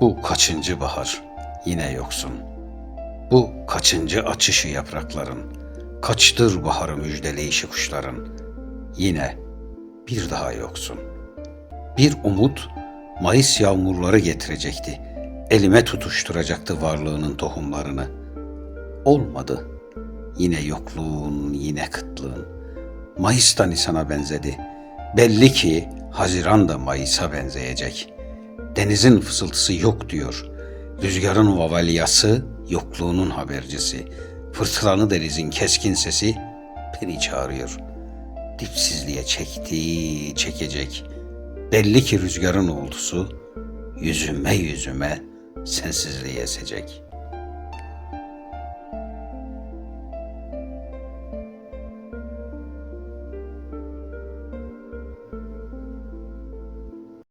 Bu kaçıncı bahar yine yoksun. Bu kaçıncı açışı yaprakların. Kaçtır baharı müjdeleyişi kuşların. Yine bir daha yoksun. Bir umut Mayıs yağmurları getirecekti. Elime tutuşturacaktı varlığının tohumlarını. Olmadı. Yine yokluğun, yine kıtlığın. Mayıs da Nisan'a benzedi. Belli ki Haziran da Mayıs'a benzeyecek. Denizin fısıltısı yok diyor. Rüzgarın vavalyası yokluğunun habercisi. Fırtınalı denizin keskin sesi beni çağırıyor. Dipsizliğe çekti, çekecek. Belli ki rüzgarın uğultusu yüzüme yüzüme sensizliğe esecek.''